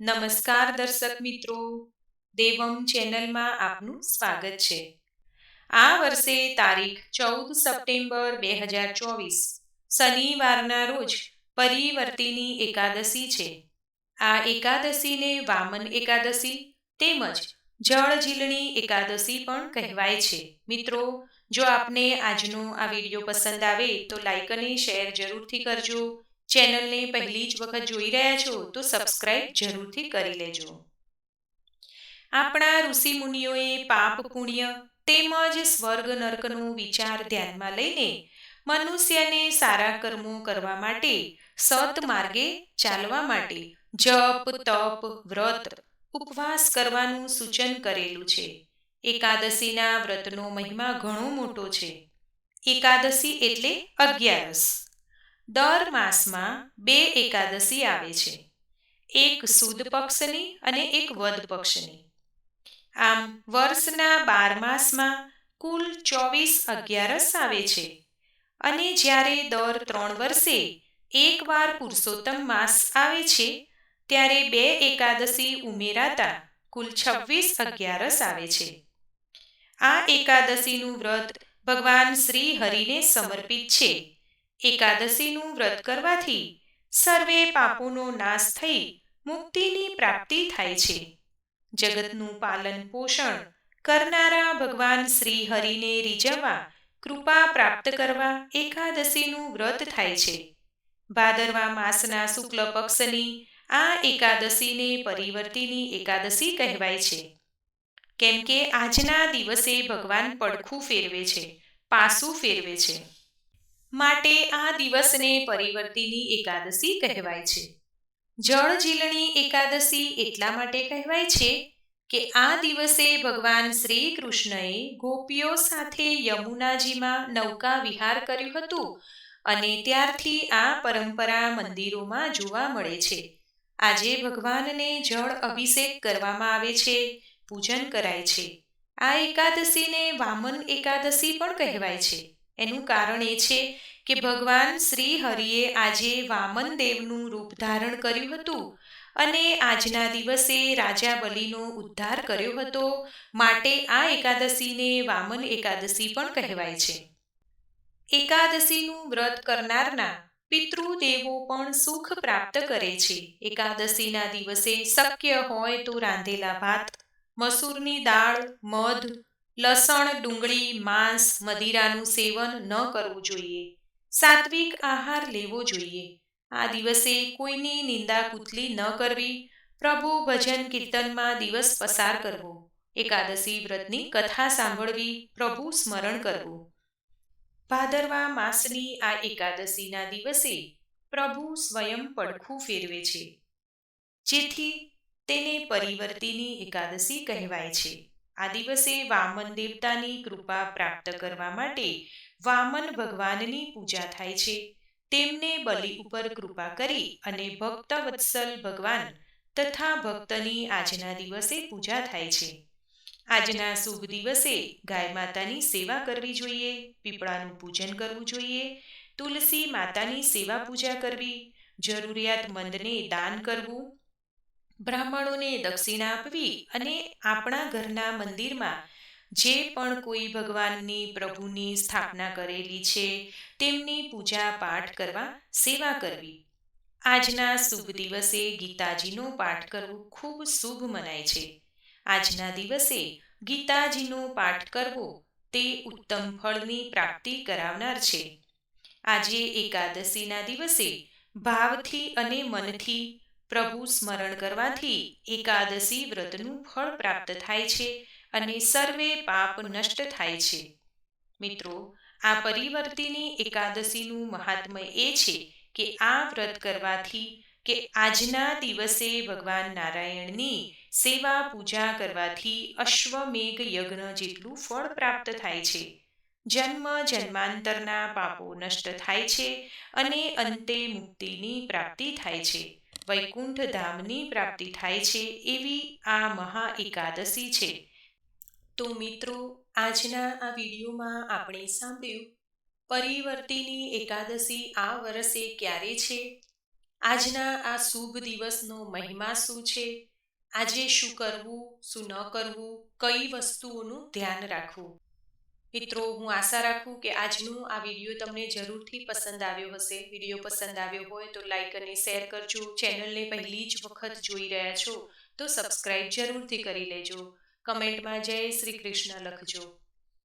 નમસ્કાર દર્શક મિત્રો. દેવમ ચેનલમાં આપનું સ્વાગત છે. આ વર્ષે તારીખ ચૌદ સપ્ટેમ્બર બે હજાર ચોવીસ, શનિવારના રોજ પરિવર્તિની એકાદશી છે. આ એકાદશીને વામન એકાદશી તેમજ જળ ઝીલણી એકાદશી પણ કહેવાય છે. મિત્રો, જો આપને આજનો આ વીડિયો પસંદ આવે તો લાઈક અને શેર જરૂરથી કરજો. ચેનલને પહેલી જ વખત જોઈ રહ્યા છો તો સબસ્ક્રાઇબ જરૂરથી કરી લેજો. આપણા ઋષિ મુનિઓએ પાપ પુણ્ય તેમજ સ્વર્ગ નર્કનો વિચાર ધ્યાનમાં લઈને મનુષ્યને સારા કર્મો કરવા માટે સત માર્ગે ચાલવા માટે જપ, તપ, વ્રત, ઉપવાસ કરવાનું સૂચન કરેલું છે. એકાદશીના વ્રતનો મહિમા ઘણો મોટો છે. એકાદશી એટલે અગિયારસ. દર માસમાં બે એકાદશી આવે છે. એક સુદ પક્ષની અને એક વદ પક્ષની. આમ વર્ષના બાર માસમાં કુલ ચોવીસ અગિયારસ આવે છે. અને જ્યારે દર ત્રણ વર્ષે એકવાર પુરુષોત્તમ માસ આવે છે, ત્યારે બે એકાદશી ઉમેરાતા કુલ છવ્વીસ અગિયારસ આવે છે. આ એકાદશીનું વ્રત ભગવાન શ્રી હરિને સમર્પિત છે. એકાદશીનું વ્રત કરવાથી સર્વે પાપોનો નાશ થઈ મુક્તિની પ્રાપ્તિ થાય છે. જગતનું પાલન પોષણ કરનારા ભગવાન શ્રી હરિને રીઝવવા, કૃપા પ્રાપ્ત કરવા એકાદશીનું વ્રત થાય છે. ભાદરવા માસના શુક્લ પક્ષની આ એકાદશીને પરિવર્તિની એકાદશી કહેવાય છે. કેમ કે આજના દિવસે ભગવાન પડખું ફેરવે છે, પાસું ફેરવે છે. માટે આ દિવસને પરિવર્તિની એકાદશી કહેવાય છે. જળ ઝીલણી એકાદશી એટલા માટે કહેવાય છે કે આ દિવસે ભગવાન શ્રી કૃષ્ણએ ગોપીઓ સાથે યમુનાજીમાં નૌકા વિહાર કર્યું હતું અને ત્યારથી આ પરંપરા મંદિરોમાં જોવા મળે છે. આજે ભગવાનને જળ અભિષેક કરવામાં આવે છે, પૂજન કરાય છે. આ એકાદશીને વામન એકાદશી પણ કહેવાય છે. એનું કારણ એ છે કે ભગવાન શ્રી હરિએ આજે વામન દેવનું રૂપ ધારણ કર્યું હતું અને આજના દિવસે રાજા બલિનો ઉદ્ધાર કર્યો હતો. માટે આ એકાદશીને વામન એકાદશી પણ કહેવાય છે. એકાદશીનું વ્રત કરનારના પિતૃદેવો પણ સુખ પ્રાપ્ત કરે છે. એકાદશીના દિવસે શક્ય હોય તો રાંધેલા ભાત, મસૂરની દાળ, મધ લસણ, ડુંગળી, માંસ, મદિરાનું સેવન ન કરવું જોઈએ. સાત્વિક આહાર લેવો જોઈએ. આ દિવસે કોઈની નિંદા કૂતલી ન કરવી. પ્રભુ ભજન કીર્તનમાં દિવસ પસાર કરવો. એકાદશી વ્રતની કથા સાંભળવી, પ્રભુ સ્મરણ કરવું. ભાદરવા માસની આ એકાદશીના દિવસે પ્રભુ સ્વયં પડખું ફેરવે છે. જેથી તેને પરિવર્તિની એકાદશી કહેવાય છે. આ દિવસે વામન દેવતાની કૃપા પ્રાપ્ત કરવા માટે વામન ભગવાનની પૂજા થાય છે. તેમને બલિ ઉપર કૃપા કરી અને ભક્ત વત્સલ ભગવાન તથા ભક્તની આજના દિવસે પૂજા થાય છે. આજના શુભ દિવસે ગાય માતાની સેવા કરવી જોઈએ, પીપળાનું પૂજન કરવું જોઈએ, તુલસી માતાની સેવા પૂજા કરવી, જરૂરિયાતમંદને દાન કરવું બ્રાહ્મણોને દક્ષિણા આપવી અને આપણા ઘરના મંદિરમાં જે પણ કોઈ ભગવાનની પ્રભુની સ્થાપના કરેલી છે, તેમની પૂજા પાઠ કરવા સેવા કરવી. આજના શુભ દિવસે ગીતાજીનો પાઠ કરવો ખૂબ શુભ મનાય છે. આજના દિવસે ગીતાજીનો પાઠ કરવો તે ઉત્તમ ફળની પ્રાપ્તિ કરાવનાર છે. આજે એકાદશીના દિવસે ભાવથી અને મનથી પ્રભુ સ્મરણ કરવાથી એકાદશી વ્રતનું ફળ પ્રાપ્ત થાય છે અને સર્વે પાપ નષ્ટ થાય છે. મિત્રો, આ પરિવર્તિની એકાદશીનું મહાત્મ્ય એ છે કે આ વ્રત કરવાથી કે આજના દિવસે ભગવાન નારાયણની સેવા પૂજા કરવાથી અશ્વમેઘ યજ્ઞ જેટલું ફળ પ્રાપ્ત થાય છે. જન્મ જન્માંતરના પાપો નષ્ટ થાય છે અને અંતે મુક્તિની પ્રાપ્તિ થાય છે. વૈકુંઠ ધામની પ્રાપ્તિ થાય છે એવી આ મહા એકાદશી છે. તો મિત્રો, આજના આ વિડીયોમાં આપણે સાંભળ્યું, પરિવર્તિની એકાદશી આ વર્ષે ક્યારે છે? આજના આ શુભ દિવસનો મહિમા શું છે? આજે શું કરવું, શું ન કરવું, કઈ વસ્તુઓનું ધ્યાન રાખવું? મિત્રો, હું આશા રાખું કે આજનું આ વીડિયો તમને જરૂરથી પસંદ આવ્યો હશે. વીડિયો પસંદ આવ્યો હોય તો લાઈક અને શેર કરજો. ચેનલને પહેલી જ વખત જોઈ રહ્યા છો તો સબસ્ક્રાઇબ જરૂરથી કરી લેજો. કમેન્ટમાં જય શ્રી કૃષ્ણ લખજો.